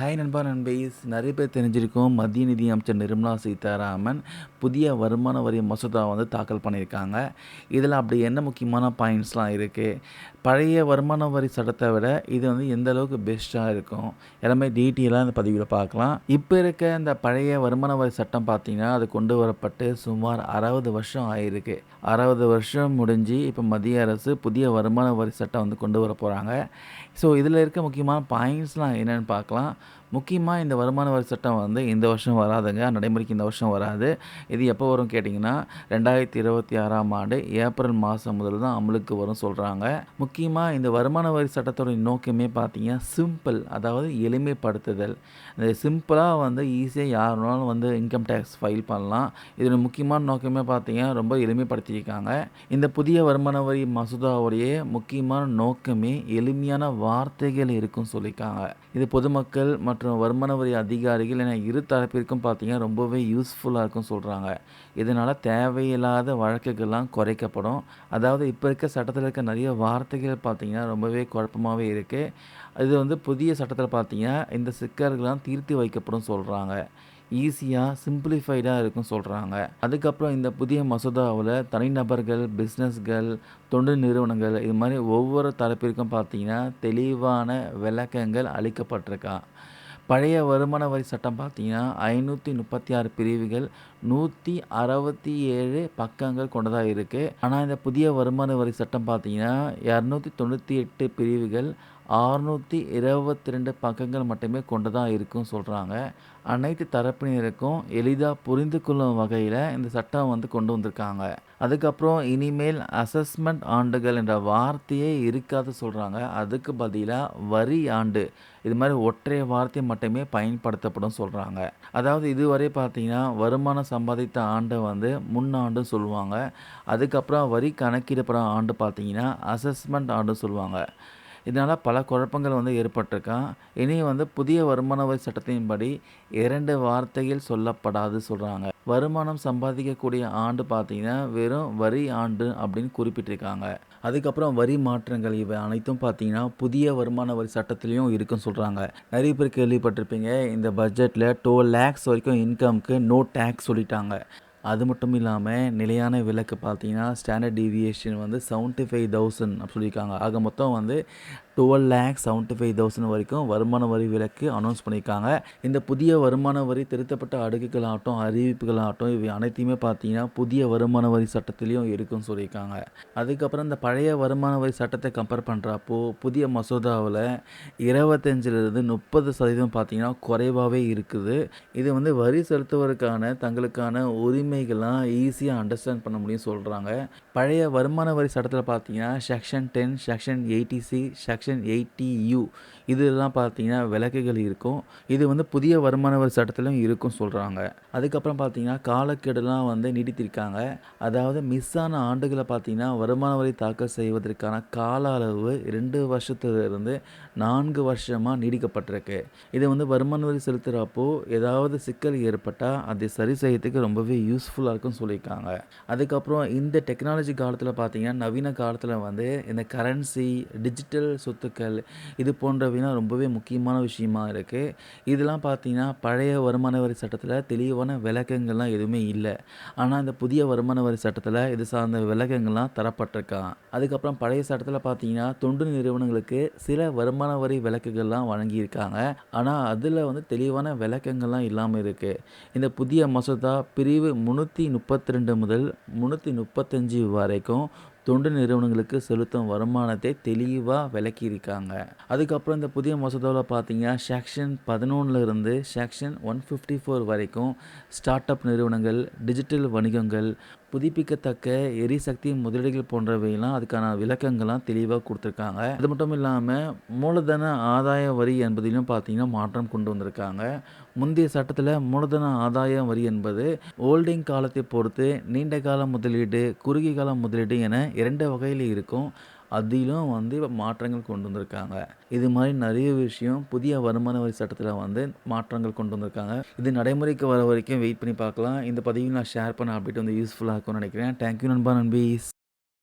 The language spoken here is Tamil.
ஹாய் நண்பா நண்பைஸ் நிறைய பேர் தெரிஞ்சிருக்கோம். மத்திய நிதி அமைச்சர் நிர்மலா சீதாராமன். புதிய வருமான வரி மசோதா வந்து தாக்கல் பண்ணியிருக்காங்க. இதில் அப்படி என்ன முக்கியமான பாயிண்ட்ஸ்லாம் இருக்குது பழைய வருமான வரி சட்டத்தை விட இது வந்து எந்த அளவுக்கு பெஸ்ட்டாக இருக்கும்? எல்லாமே டீட்டெயிலாக இந்த பதிவில் பார்க்கலாம். இப்போ இருக்க இந்த பழைய வருமான வரி சட்டம் பார்த்திங்கன்னா அது கொண்டு வரப்பட்டு சுமார் அறுபது வருஷம் ஆயிருக்கு. அறுபது வருஷம் முடிஞ்சு இப்போ மத்திய அரசு புதிய வருமான வரி சட்டம் வந்து கொண்டு வர போகிறாங்க ஸோ இதில் இருக்க முக்கியமான பாயிண்ட்ஸ்லாம் என்னென்னு பார்க்கலாம். முக்கியமாக இந்த வருமான வரி சட்டம் வந்து இந்த வருஷம் வராதுங்க நடைமுறைக்கு இந்த வருஷம் வராது. இது எப்போ வரும் கேட்டிங்கன்னா ரெண்டாயிரத்தி இருபத்தி ஆறாம் ஆண்டு ஏப்ரல் மாதம் முதல் தான் அமலுக்கு வரும் சொல்கிறாங்க முக்கியமாக இந்த வருமான வரி சட்டத்தோட நோக்கமே பார்த்தீங்கன்னா சிம்பிள் அதாவது எளிமைப்படுத்துதல். இந்த சிம்பிளாக வந்து ஈஸியாக யாருனாலும் வந்து இன்கம் டேக்ஸ் ஃபைல் பண்ணலாம். இதோட முக்கியமான நோக்கமே பார்த்தீங்கன்னா ரொம்ப எளிமைப்படுத்தியிருக்காங்க. இந்த புதிய வருமான வரி மசோதாவுடைய முக்கியமான நோக்கமே எளிமையான வார்த்தைகள் இருக்குன்னு சொல்லியிருக்காங்க. இது பொதுமக்கள் மற்றும் மற்றும் வருமான வரி அதிகாரிகள் என இரு தரப்பிற்கும் பார்த்தீங்கன்னா ரொம்பவே யூஸ்ஃபுல்லாக இருக்கும்னு சொல்கிறாங்க இதனால் தேவையில்லாத வழக்குகள்லாம் குறைக்கப்படும். அதாவது இப்போ இருக்க சட்டத்தில் இருக்க நிறைய வார்த்தைகள் பார்த்திங்கன்னா ரொம்பவே குழப்பமாகவே இருக்குது இது வந்து புதிய சட்டத்தில் பார்த்தீங்கன்னா இந்த சிக்கல்கள்லாம் தீர்த்து வைக்கப்படும் சொல்கிறாங்க ஈஸியாக சிம்பிளிஃபைடாக இருக்கும்னு சொல்கிறாங்க அதுக்கப்புறம் இந்த புதிய மசோதாவில் தனிநபர்கள் பிஸ்னஸ்கள் தொண்டு நிறுவனங்கள் இது மாதிரி ஒவ்வொரு தரப்பிற்கும் பார்த்தீங்கன்னா தெளிவான விளக்கங்கள் அளிக்கப்பட்டிருக்கான் பழைய வருமான வரி சட்டம் பார்த்தீங்கன்னா ஐநூற்றி முப்பத்தி ஆறு பிரிவுகள் நூற்றி அறுபத்தி ஏழு பக்கங்கள் கொண்டதாக இருக்குது ஆனால் இந்த புதிய வருமான வரி சட்டம் பார்த்தீங்கன்னா இரநூத்தி தொண்ணூற்றி எட்டு பிரிவுகள் ஆறுநூற்றி இருபத்தி ரெண்டு பக்கங்கள் மட்டுமே கொண்டதாக இருக்கும்னு சொல்கிறாங்க அனைத்து தரப்பினருக்கும் எளிதாக புரிந்து கொள்ளும் வகையில் இந்த சட்டம் வந்து கொண்டு வந்திருக்காங்க. அதுக்கப்புறம் இனிமேல் அசஸ்மெண்ட் ஆண்டுகள் என்ற வார்த்தையே இருக்காது சொல்கிறாங்க அதுக்கு பதிலாக வரி ஆண்டு இது மாதிரி ஒற்றை வார்த்தை மட்டுமே பயன்படுத்தப்படும் சொல்கிறாங்க அதாவது இதுவரை பார்த்தீங்கன்னா வருமானம் சம்பாதித்த ஆண்டை வந்து முன்னாண்டு சொல்லுவாங்க. அதுக்கப்புறம் வரி கணக்கிடப்படும் ஆண்டு பார்த்தீங்கன்னா அசஸ்மெண்ட் ஆண்டு சொல்லுவாங்க. இதனால் பல குழப்பங்கள் வந்து ஏற்பட்டிருக்கான். இனி வந்து புதிய வருமான வரி சட்டத்தின்படி இரண்டு வார்த்தைகள் சொல்லப்படாது சொல்கிறாங்க வருமானம் சம்பாதிக்கக்கூடிய ஆண்டு பார்த்தீங்கன்னா வெறும் வரி ஆண்டு அப்படின்னு குறிப்பிட்டிருக்காங்க. அதுக்கப்புறம் வரி மாற்றங்கள் இவை அனைத்தும் பார்த்தீங்கன்னா புதிய வருமான வரி சட்டத்திலையும் இருக்குன்னு சொல்கிறாங்க நிறைய பேர் கேள்விப்பட்டிருப்பீங்க இந்த பட்ஜெட்டில் டூ லேக்ஸ் வரைக்கும் இன்கம்க்கு நோ டேக்ஸ் சொல்லிட்டாங்க. அது மட்டும் இல்லாமல் நிலையான விலக்கு பார்த்தீங்கன்னா ஸ்டாண்டர்ட் டீவியேஷன் வந்து செவன்ட்டி ஃபைவ் தௌசண்ட் அப்படி சொல்லியிருக்காங்க. ஆக மொத்தம் வந்து twelve lakhs seventy five thousand வரைக்கும் வருமான வரி விலக்கு அனௌன்ஸ் பண்ணியிருக்காங்க. இந்த புதிய வருமான வரி திருத்தப்பட்ட அடுக்குகளாகட்டும் அறிவிப்புகளாகட்டும் இவை அனைத்தையுமே பார்த்தீங்கன்னா புதிய வருமான வரி சட்டத்திலையும் இருக்குன்னு சொல்லியிருக்காங்க. அதுக்கப்புறம் இந்த பழைய வருமான வரி சட்டத்தை கம்பேர் பண்ணுறப்போ புதிய மசோதாவில் இருபத்தஞ்சிலிருந்து முப்பது சதவீதம் பார்த்தீங்கன்னா குறைவாகவே இருக்குது. இது வந்து வரி செலுத்துவதற்கான தங்களுக்கான உரிமை உரிமைகள்லாம் ஈஸியாக அண்டர்ஸ்டாண்ட் பண்ண முடியும் சொல்கிறாங்க பழைய வருமான வரி சட்டத்தில் பார்த்தீங்கன்னா section ten section eighty C section eighty U இதெல்லாம் பார்த்தீங்கன்னா விளக்குகள் இருக்கும். இது வந்து புதிய வருமான வரி சட்டத்திலும் இருக்கும் சொல்கிறாங்க அதுக்கப்புறம் பார்த்தீங்கன்னா காலக்கெடுலாம் வந்து நீடித்திருக்காங்க அதாவது மிஸ் ஆன ஆண்டுகளை பார்த்தீங்கன்னா வருமான வரி தாக்கல் செய்வதற்கான கால அளவு ரெண்டு வருஷத்துலேருந்து நான்கு வருஷமாக நீடிக்கப்பட்டிருக்கு. இது வந்து வருமான வரி செலுத்துகிறப்போ ஏதாவது சிக்கல் ஏற்பட்டால் அதை சரி செய்யறதுக்கு ரொம்பவே யூஸ்ஃபுல்லாக இருக்கும்னு சொல்லியிருக்காங்க. அதுக்கப்புறம் இந்த டெக்னாலஜி காலத்தில் பார்த்தீங்கன்னா நவீன காலத்தில் வந்து இந்த கரன்சி டிஜிட்டல் சொத்துக்கள் இது போன்றவைலாம் ரொம்பவே முக்கியமான விஷயமா இருக்குது இதெல்லாம் பார்த்தீங்கன்னா பழைய வருமான வரி சட்டத்தில் தெளிவான விளக்கங்கள்லாம் எதுவுமே இல்லை. ஆனால் இந்த புதிய வருமான வரி சட்டத்தில் இது சார்ந்த விளக்கங்கள்லாம் தரப்பட்டிருக்கான் அதுக்கப்புறம் பழைய சட்டத்தில் பார்த்தீங்கன்னா தொண்டு நிறுவனங்களுக்கு சில வருமான வரி விளக்குகள்லாம் வழங்கியிருக்காங்க. ஆனால் அதில் வந்து தெளிவான விளக்கங்கள்லாம் இல்லாமல் இருக்குது இந்த புதிய மசோதா பிரிவு முந்நூற்றி முப்பத்தி ரெண்டு முதல் முந்நூற்றி முப்பத்தஞ்சு வரைக்கும் தொண்டு நிறுவனங்களுக்கு செலுத்தும் வருமானத்தை தெளிவாக விளக்கியிருக்காங்க. அதுக்கப்புறம் இந்த புதிய மசோதாவில் பார்த்தீங்கன்னா செக்ஷன் பதினொன்றில் இருந்து செக்ஷன் ஒன் ஃபிஃப்டி ஃபோர் வரைக்கும் ஸ்டார்ட் அப் நிறுவனங்கள் டிஜிட்டல் வணிகங்கள் புதுப்பிக்கத்தக்க எரிசக்தி முதலீடுகள் போன்றவையெல்லாம் அதுக்கான விளக்கங்கள்லாம் தெளிவாக கொடுத்துருக்காங்க. அது மட்டும் இல்லாமல் மூலதன ஆதாய வரி என்பதிலும் பார்த்தீங்கன்னா மாற்றம் கொண்டு வந்திருக்காங்க. முந்தைய சட்டத்தில் மூலதன ஆதாய வரி என்பது ஓல்டிங் காலத்தை பொறுத்து நீண்ட கால முதலீடு குறுகிய கால முதலீடு என இரண்டு வகையில் இருக்கும். அதிலும் வந்து இப்போ மாற்றங்கள் கொண்டு வந்திருக்காங்க. இது மாதிரி நிறைய விஷயம் புதிய வருமான வரி சட்டத்தில் வந்து மாற்றங்கள் கொண்டு வந்திருக்காங்க. இது நடைமுறைக்கு வர வரைக்கும் வெயிட் பண்ணி பார்க்கலாம். இந்த பதிவு நான் ஷேர் பண்ண அப்டேட் வந்து யூஸ்ஃபுல்லாக இருக்கும்னு நினைக்கிறேன். தேங்க்யூ நண்பா நண்பீஸ்.